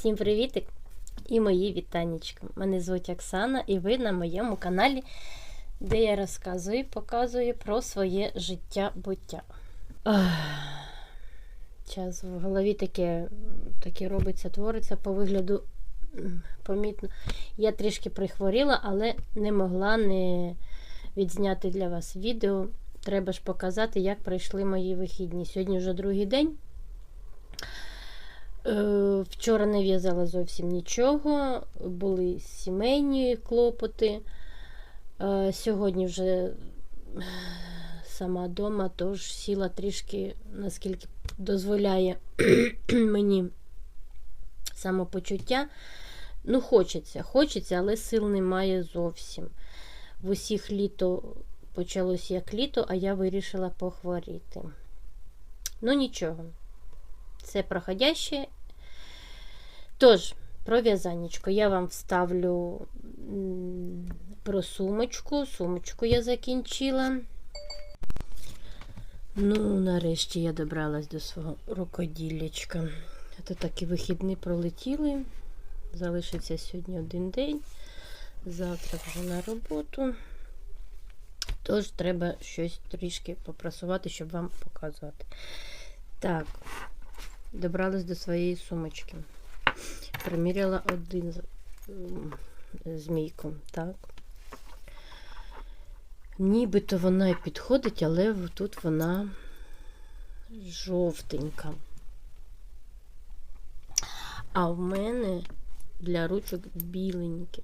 Всім привітик і мої вітанечка. Мене звуть Оксана, і ви на моєму каналі, де я розказую і показую про своє життя буття. Час в голові таке, таке робиться, твориться по вигляду помітно. Я трішки прихворіла, але не могла не відзняти для вас відео. Треба ж показати, як пройшли мої вихідні. Сьогодні вже другий день. Е, Вчора не в'язала зовсім нічого, були сімейні клопоти. Е, Сьогодні вже сама вдома, тож сіла трішки, наскільки дозволяє мені самопочуття. Ну, хочеться, хочеться, але сил немає зовсім. В усіх літо почалось як літо, а я вирішила похворіти. Ну, нічого. Це проходяще. Тож, про в'язанечко. Я вам вставлю про сумочку. Сумочку я закінчила. Ну, нарешті я добралась до свого рукоділлячка. А то такі вихідні пролетіли. Залишиться сьогодні один день. Завтра вже на роботу. Тож треба щось трішки попрасувати, щоб вам показувати. Так, добралась до своєї сумочки. Приміряла один змійку. Так. Нібито вона і підходить, але тут вона жовтенька. А в мене для ручок біленькі.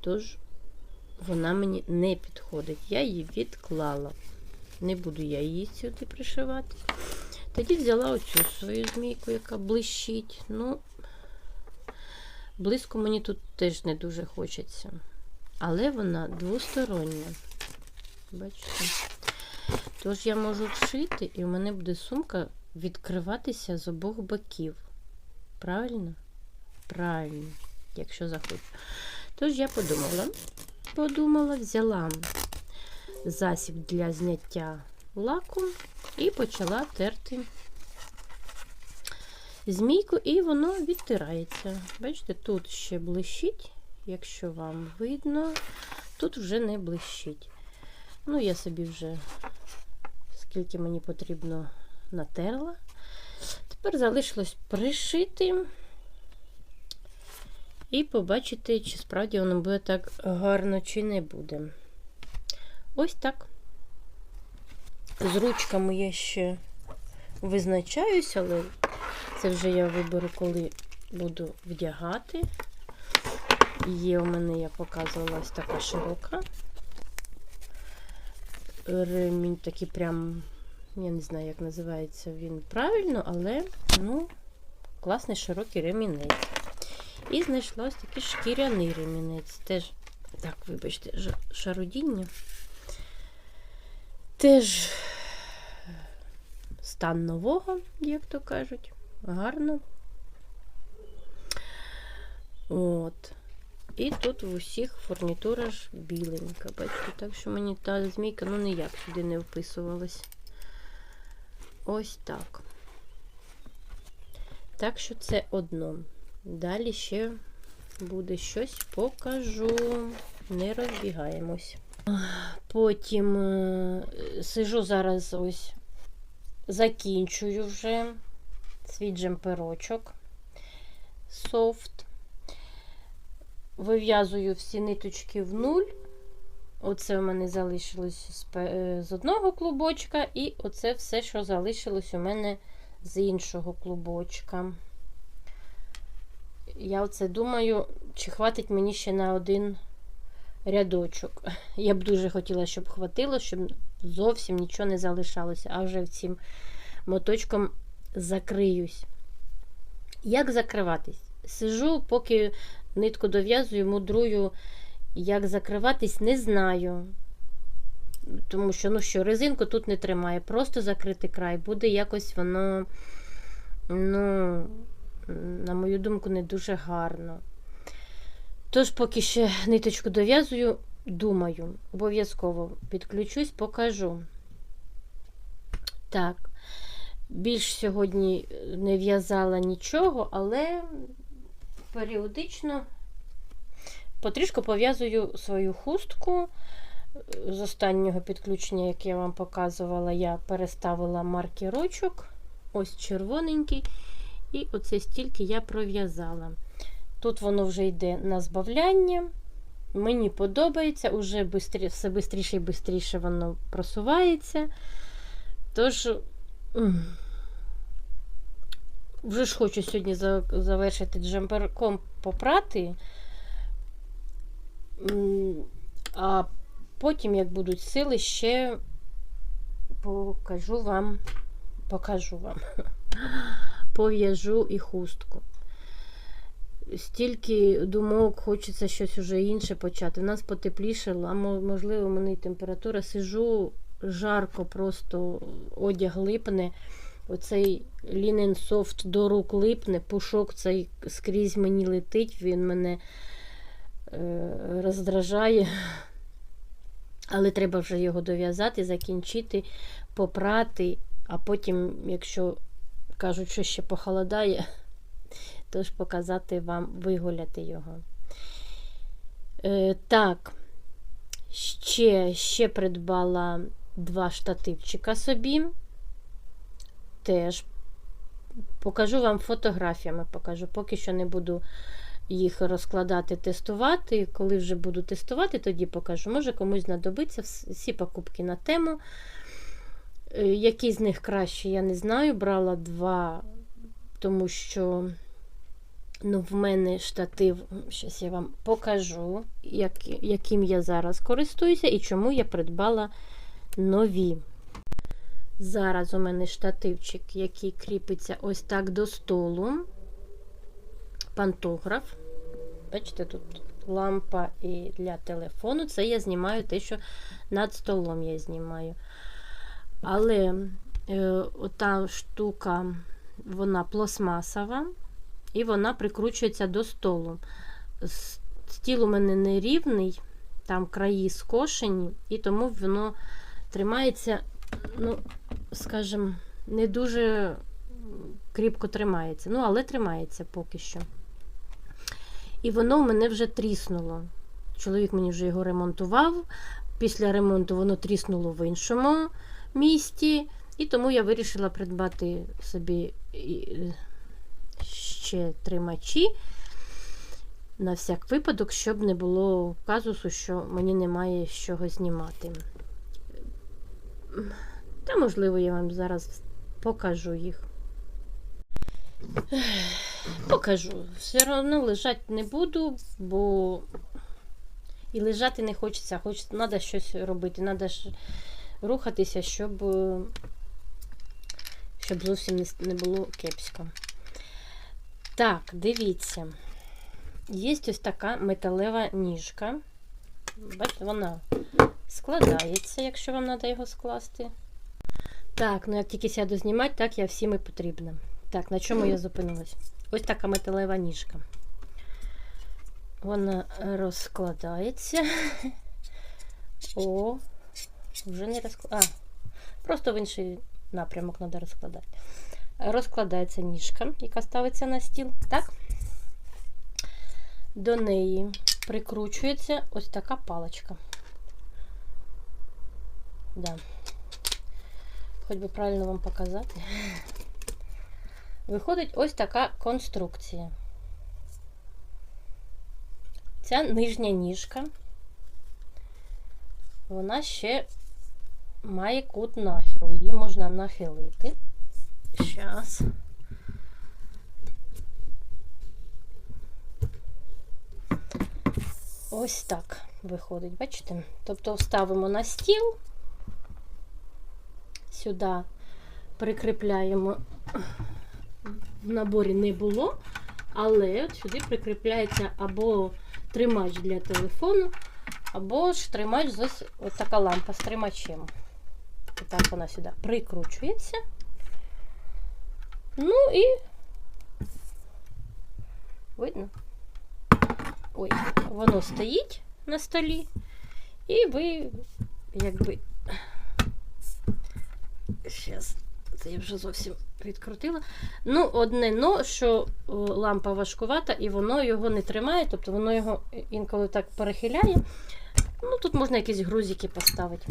Тож вона мені не підходить. Я її відклала. Не буду я її сюди пришивати. Тоді взяла оцю свою змійку, яка блищить. Ну, близько мені тут теж не дуже хочеться. Але вона двостороння. Бачите? Тож я можу вшити, і в мене буде сумка відкриватися з обох боків. Правильно? Правильно, якщо захочу. Тож я подумала, подумала, взяла засіб для зняття лаку і почала терти змійку, і воно відтирається. Бачите, тут ще блищить, якщо вам видно, тут вже не блищить. Ну, я собі вже, скільки мені потрібно, натерла. Тепер залишилось пришити і побачити, чи справді воно буде так гарно, чи не буде. Ось так. З ручками я ще визначаюсь, але це вже я виберу, коли буду вдягати. Є у мене, я показувала, ось така широка. Ремінь такий прям, я не знаю, як називається він правильно, але, ну, класний широкий ремінець. І знайшла такий шкіряний ремінець. Теж, так, вибачте, шарудіння. Теж стан нового, як то кажуть. Гарно. От. І тут в усіх фурнітура ж біленька. Бачите, так що мені та змійка ну ніяк сюди не вписувалась. Ось так. Так що це одно. Далі ще буде щось покажу. Не розбігаємось. Потім е, сижу зараз ось, закінчую вже свій джемперочок софт. Вив'язую всі ниточки в нуль. Оце у мене залишилось е, з одного клубочка, і оце все, що залишилось у мене з іншого клубочка. Я оце думаю, чи хватить мені ще на один рядочок. Я б дуже хотіла, щоб хватило, щоб зовсім нічого не залишалося, а вже цим моточком закриюсь. Як закриватись? Сижу, поки нитку дов'язую, мудрую, як закриватись, не знаю. Тому що, ну що, резинку тут не тримає. Просто закрити край. Буде якось воно, ну, на мою думку, не дуже гарно. Тож, поки ще ниточку дов'язую, думаю, обов'язково підключусь, покажу. Так, Більш сьогодні не в'язала нічого, але періодично потрішку пов'язую свою хустку. З останнього підключення, яке я вам показувала, я переставила маркерочок. Ось червоненький. І оце стільки я пров'язала. Тут воно вже йде на збавляння. Мені подобається, уже бистрі, все швидше і швидше воно просувається. Тож, вже ж хочу сьогодні завершити джемперком попрати. А потім, як будуть сили, ще покажу вам, покажу вам, пов'яжу і хустку. Стільки думок, хочеться щось уже інше почати. У нас потеплішало, а можливо, мене і температура. Сижу жарко, просто одяг липне. Оцей лінен софт до рук липне, пушок цей скрізь мені летить, він мене е, роздражає. Але треба вже його дов'язати, закінчити, попрати, а потім, якщо кажуть, що ще похолодає, тож показати вам, вигуляти його. Е, так, ще, ще придбала два штативчика собі. Теж покажу вам фотографіями, покажу. Поки що не буду їх розкладати, тестувати. Коли вже буду тестувати, тоді покажу. Може комусь знадобиться всі покупки на тему. Е, Які з них краще, я не знаю. Брала два, тому що ну, в мене штатив, зараз я вам покажу, як, яким я зараз користуюся і чому я придбала нові. Зараз у мене штативчик, який кріпиться ось так до столу. Пантограф. Бачите, тут лампа і для телефону. Це я знімаю те, що над столом я знімаю. Але е, ота штука, вона пластмасова, і вона прикручується до столу. Стіл у мене не рівний, там краї скошені, і тому воно тримається, ну, скажімо, не дуже кріпко тримається. Ну, але тримається поки що. І воно в мене вже тріснуло. Чоловік мені вже його ремонтував. Після ремонту воно тріснуло в іншому місті. І тому я вирішила придбати собі ще тримачі на всяк випадок, щоб не було казусу, що мені немає з чого знімати. Та, можливо, я вам зараз покажу їх. Покажу. Все одно лежати не буду, бо і лежати не хочеться, хочеться, треба щось робити, треба ж рухатися, щоб, щоб зовсім не було кепсько. Так, дивіться. Є ось така металева ніжка. Бачите, вона складається, якщо вам треба його скласти. Так, ну як тільки сяду знімати, так я всім і потрібна. Так, на чому я зупинилась? Ось така металева ніжка. Вона розкладається. О, вже не розкладається. А, просто в інший напрямок треба розкладати. Розкладається ніжка, яка ставиться на стіл. Так? До неї прикручується ось така паличка. Да. Хоч би правильно вам показати. Виходить ось така конструкція. Ця нижня ніжка, вона ще має кут нахилу. Її можна нахилити. Зараз. Ось так виходить, бачите? Тобто вставимо на стіл, сюди прикріпляємо в наборі не було, але от сюди прикріпляється або тримач для телефону, або ж тримач ось така лампа з тримачем. І так вона сюди прикручується. Ну і видно. Ой, воно стоїть на столі, і ви якби. Зараз Це я вже зовсім відкрутила. Ну, одне но, що лампа важкувата, і воно його не тримає, тобто воно його інколи так перехиляє. Ну, тут можна якісь грузики поставити.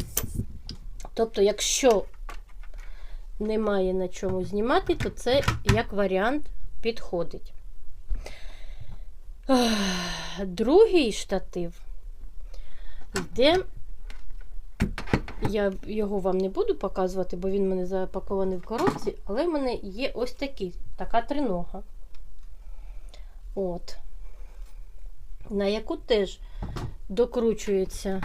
Тобто, якщо немає на чому знімати, то це як варіант підходить. Другий штатив йде. Я його вам не буду показувати, бо він в мене запакований в коробці, але в мене є ось такий, така тринога. От. На яку теж докручується.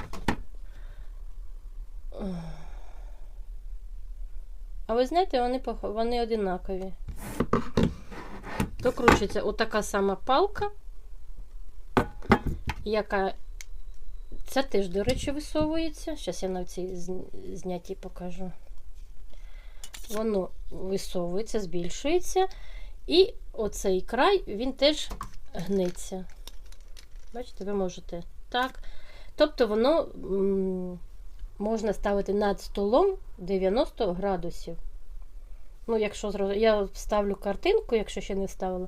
А ви знаєте, вони, вони одинакові. Докручується отака сама палка, яка Ця теж, до речі, висовується. Зараз я на цій зн- знятті покажу. Воно висовується, збільшується. І оцей край, він теж гнеться. Бачите, ви можете так. Тобто воно можна ставити над столом 90 градусів. Ну, якщо я вставлю картинку, якщо ще не вставила,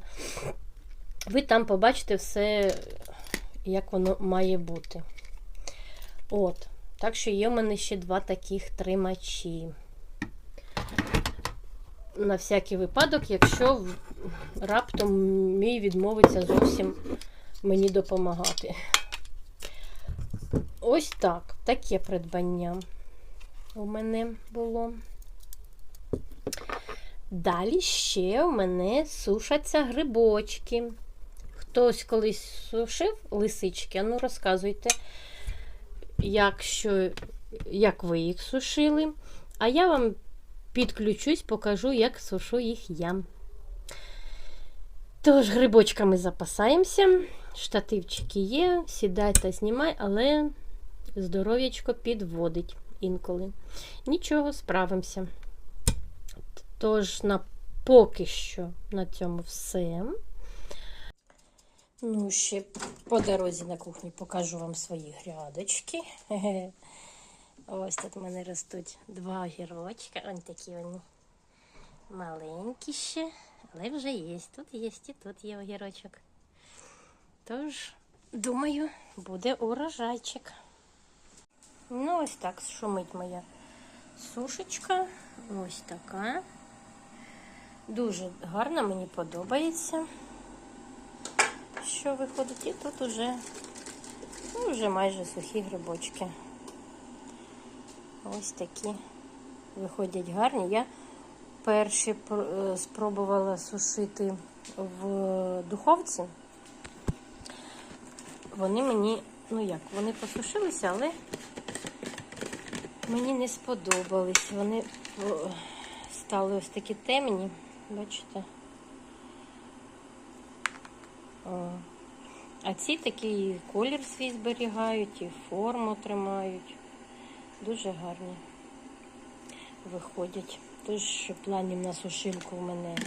ви там побачите все, як воно має бути. От. Так що є в мене ще два таких тримачі. На всякий випадок, якщо раптом мій відмовиться зовсім мені допомагати. Ось так. Таке придбання у мене було. Далі ще у мене сушаться грибочки. Хтось колись сушив лисички, ну розказуйте якщо, як ви їх сушили. А я вам підключусь, покажу, як сушу їх я. Тож, грибочками запасаємося. Штативчики є, сідай та знімай, але здоров'ячко підводить інколи. Нічого, справимося. Тож, на поки що на цьому все. Ну, ще по дорозі на кухні покажу вам свої грядочки. Ось тут в мене ростуть два огірочка. Ось такі вони маленькі ще, але вже є. Тут є і тут є огірочок. Тож, думаю, буде урожайчик. Ну, ось так шумить моя сушечка. Ось така. Дуже гарна, мені подобається що виходить, і тут уже, ну, вже майже сухі грибочки. Ось такі виходять гарні. Я перші е, спробувала сушити в духовці. Вони мені, ну як, вони посушилися, але мені не сподобались. Вони стали ось такі темні, бачите? А ці такий колір свій зберігають і форму тримають. Дуже гарні виходять. Тож планів на сушилку в мене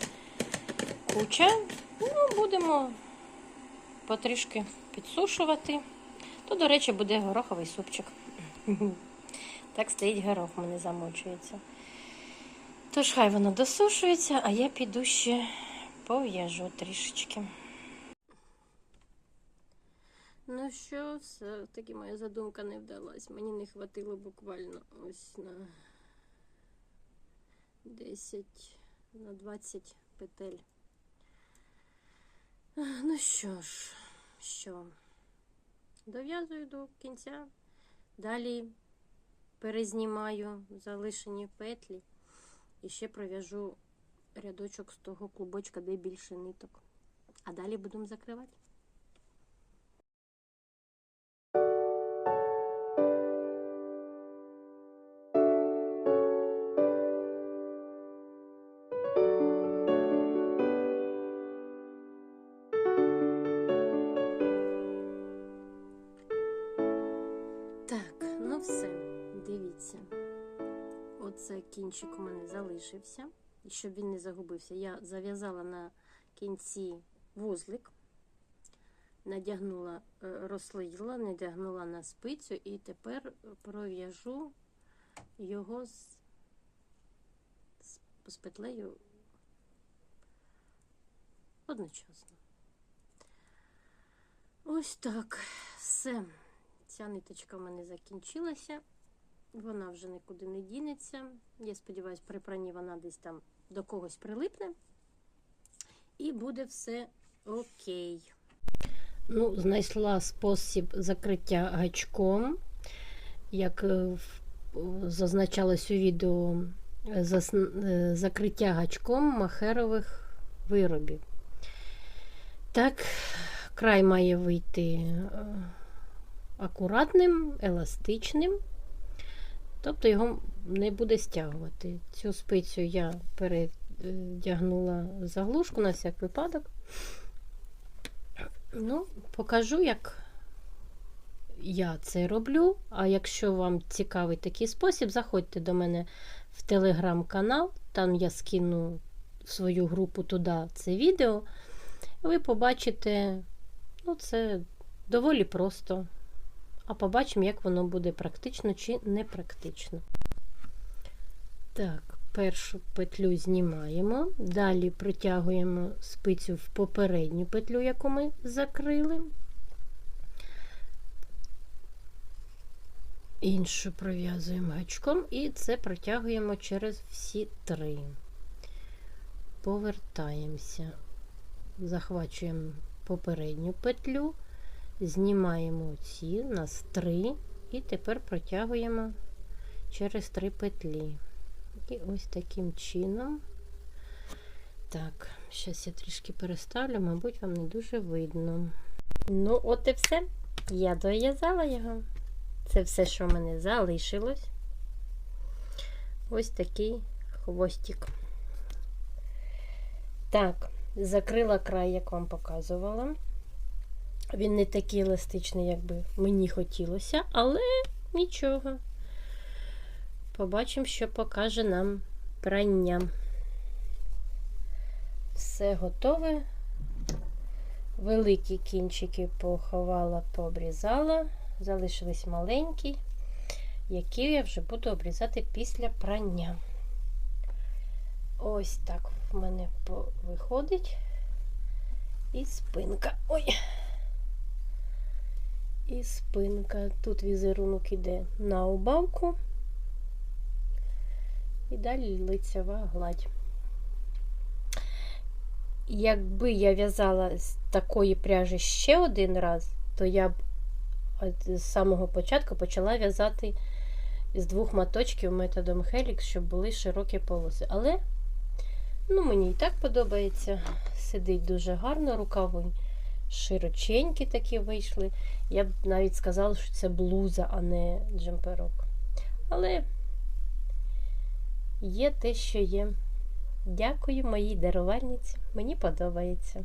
куча. Ну, будемо потрішки підсушувати. То, до речі, буде гороховий супчик. Так стоїть горох, мене замочується. Тож хай воно досушується, а я піду ще пов'яжу трішечки. Ну що, все таки моя задумка не вдалась. Мені не хватило буквально ось на 10 на 20 петель. Ну що ж, що? Дов'язую до кінця, далі перезнімаю залишені петлі і ще пров'яжу рядочок з того клубочка, де більше ниток. А далі будемо закривати. Оце кінчик у мене залишився. Щоб він не загубився, я зав'язала на кінці вузлик, надягнула, е, розслоїла, надягнула на спицю і тепер пров'яжу його з, з з петлею одночасно. Ось так. Все. Ця ниточка в мене закінчилася. Вона вже нікуди не дінеться. Я сподіваюся, при пранні вона десь там до когось прилипне. І буде все окей. Ну, знайшла спосіб закриття гачком. Як е, зазначалось у відео, е, е, закриття гачком махерових виробів. Так, край має вийти акуратним, еластичним, тобто його не буде стягувати. Цю спицю я передягнула заглушку на всяк випадок. Ну, покажу, як я це роблю. А якщо вам цікавий такий спосіб, заходьте до мене в телеграм-канал, там я скину в свою групу туди це відео. Ви побачите, ну, це доволі просто. А побачимо, як воно буде практично чи не практично. Так, першу петлю знімаємо, далі протягуємо спицю в попередню петлю, яку ми закрили. Іншу пров'язуємо гачком і це протягуємо через всі три. Повертаємося, захвачуємо попередню петлю, знімаємо ці, у нас три, і тепер протягуємо через три петлі. І ось таким чином. Так, зараз я трішки переставлю, мабуть, вам не дуже видно. Ну, от і все. Я дов'язала його. Це все, що в мене залишилось. Ось такий хвостик. Так, закрила край, як вам показувала. Він не такий еластичний, як би мені хотілося, але нічого. Побачимо, що покаже нам прання. Все готове. Великі кінчики поховала, пообрізала. Залишились маленькі, які я вже буду обрізати після прання. Ось так в мене виходить. І спинка. Ой! І спинка. Тут візерунок іде на убавку. І далі лицева гладь. Якби я в'язала з такої пряжі ще один раз, то я б з самого початку почала в'язати з двох моточків методом Helix, щоб були широкі полоси. Але ну, мені і так подобається. Сидить дуже гарно, рукави широченькі такі вийшли. Я б навіть сказала, що це блуза, а не джемперок. Але є те, що є. Дякую моїй дарувальниці. Мені подобається.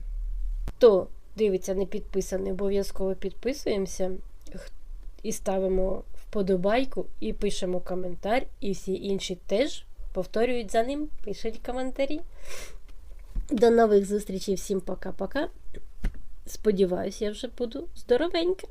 Хто дивиться, не підписаний, обов'язково підписуємося і ставимо вподобайку, і пишемо коментар, і всі інші теж повторюють за ним, пишуть коментарі. До нових зустрічей, всім пока-пока. Сподіваюся, я вже буду здоровенька.